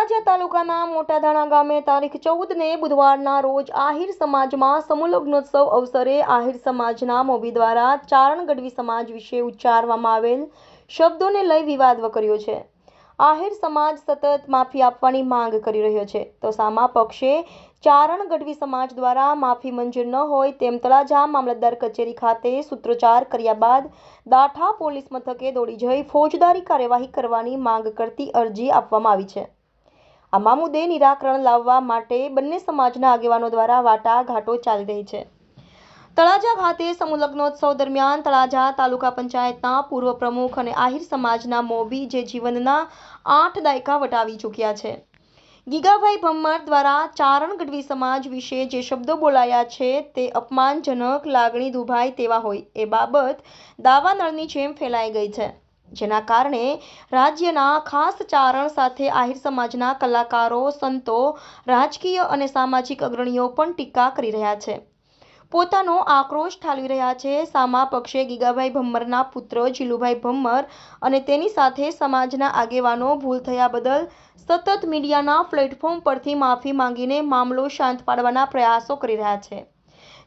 તળાજા તાલુકાના મોટાધાણા ગામે તારીખ ચૌદને બુધવારના રોજ આહિર સમાજમાં સમૂહલગ્નોત્સવ અવસરે આહિર સમાજના મોભી દ્વારા ચારણ ગઢવી સમાજ વિશે ઉચ્ચારવામાં આવેલ શબ્દોને લઈ વિવાદ વકર્યો છે. આહિર સમાજ સતત માફી આપવાની માંગ કરી રહ્યો છે. તો સામા પક્ષે ચારણ ગઢવી સમાજ દ્વારા માફી મંજૂર ન હોય તેમ તળાજા મામલતદાર કચેરી ખાતે સૂત્રોચ્ચાર કર્યા બાદ દાઠા પોલીસ મથકે દોડી જઈ ફોજદારી કાર્યવાહી કરવાની માંગ કરતી અરજી આપવામાં આવી છે. આ મુદ્દે નિરાકરણ લાવવા માટે બંને સમાજના આગેવાનો દ્વારા વાટાઘાટો ચાલી રહી છે. તળાજા ખાતે સમૂહલગ્નોત્સવ દરમિયાન તળાજા તાલુકા પંચાયતના પૂર્વ પ્રમુખ અને આહિર સમાજના મોભી જે જીવનના આઠ દાયકા વટાવી ચૂક્યા છે. ગીગાભાઈ ભમ્મર દ્વારા ચારણ ગઢવી સમાજ વિશે જે શબ્દો બોલાયા છે તે અપમાનજનક લાગણી દુભાય તેવા હોય એ બાબત દાવાનળની જેમ ફેલાઈ ગઈ છે. જેના કારણે રાજ્યના ખાસ ચારણ સાથે આહિર સમાજના કલાકારો, સંતો, રાજકીય અને સામાજિક અગ્રણીઓ પણ ટીકા કરી રહ્યા છે. પોતાનો આક્રોશ ઠાલવી રહ્યા છે. સામા પક્ષે ગીગાભાઈ ભમ્મરના પુત્ર જીલુભાઈ ભમ્મર અને તેની સાથે સમાજના આગેવાનો ભૂલ થયા બદલ સતત મીડિયાના પ્લેટફોર્મ પરથી માફી માંગીને મામલો શાંત પાડવાના પ્રયાસો કરી રહ્યા છે.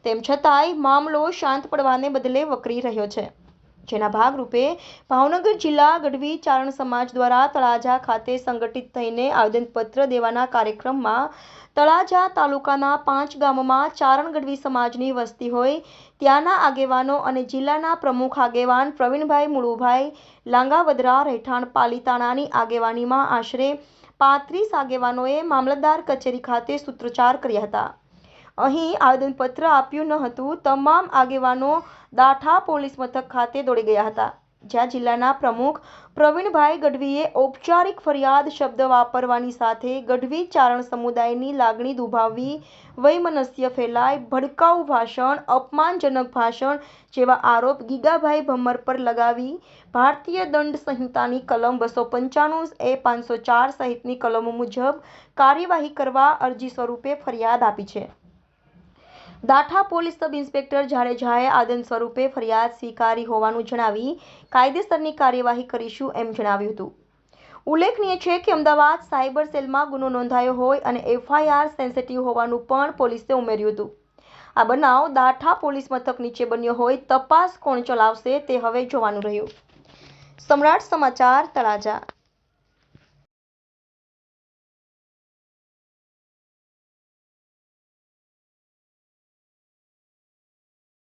તેમ છતાંય મામલો શાંત પડવાને બદલે વકરી રહ્યો છે. જેના ભાગરૂપે ભાવનગર જિલ્લા ગઢવી ચારણ સમાજ દ્વારા તળાજા ખાતે સંગઠિત થઈને આવેદનપત્ર દેવાના કાર્યક્રમમાં તળાજા તાલુકાના પાંચ ગામોમાં ચારણ ગઢવી સમાજની વસ્તી હોય, ત્યાંના આગેવાનો અને જિલ્લાના પ્રમુખ આગેવાન પ્રવીણભાઈ મુળુભાઈ, લાંગાવદરા રહેઠાણ પાલીતાણાની આગેવાનીમાં આશરે પાંત્રીસ આગેવાનોએ મામલતદાર કચેરી ખાતે સૂત્રોચ્ચાર કર્યા હતા. અહીં આવેદનપત્ર આપ્યું ન હતું. તમામ આગેવાનો દાઠા પોલીસ મથક ખાતે દોડી ગયા હતા. જ્યાં જિલ્લાના પ્રમુખ પ્રવીણભાઈ ગઢવીએ ઔપચારિક ફરિયાદ શબ્દ વાપરવાની સાથે ગઢવી ચારણ સમુદાયની લાગણી દુભાવવી, વૈમનસ્ય ફેલાય, ભડકાઉ ભાષણ, અપમાનજનક ભાષણ જેવા આરોપ ગીગાભાઈ ભમ્મર પર લગાવી ભારતીય દંડ સંહિતાની કલમ બસો પંચાણું એ પાંચસો ચાર સહિતની કલમો મુજબ કાર્યવાહી કરવા અરજી સ્વરૂપે ફરિયાદ આપી છે. દાઠા પોલીસ સબ ઇન્સ્પેક્ટર જાડેજાએ આદન સ્વરૂપે ફરિયાદ સ્વીકારી હોવાનું જણાવી કાયદેસરની કાર્યવાહી કરીશું એમ જણાવ્યું હતું. ઉલ્લેખનીય છે કે અમદાવાદ સાયબર સેલમાં ગુનો નોંધાયો હોય અને એફઆઈઆર સેન્સિટિવ હોવાનું પણ પોલીસે ઉમેર્યું હતું. આ બનાવ દાઠા પોલીસ મથક નીચે બન્યો હોય તપાસ કોણ ચલાવશે તે હવે જોવાનું રહ્યું. સમ્રાટ સમાચાર તળાજા.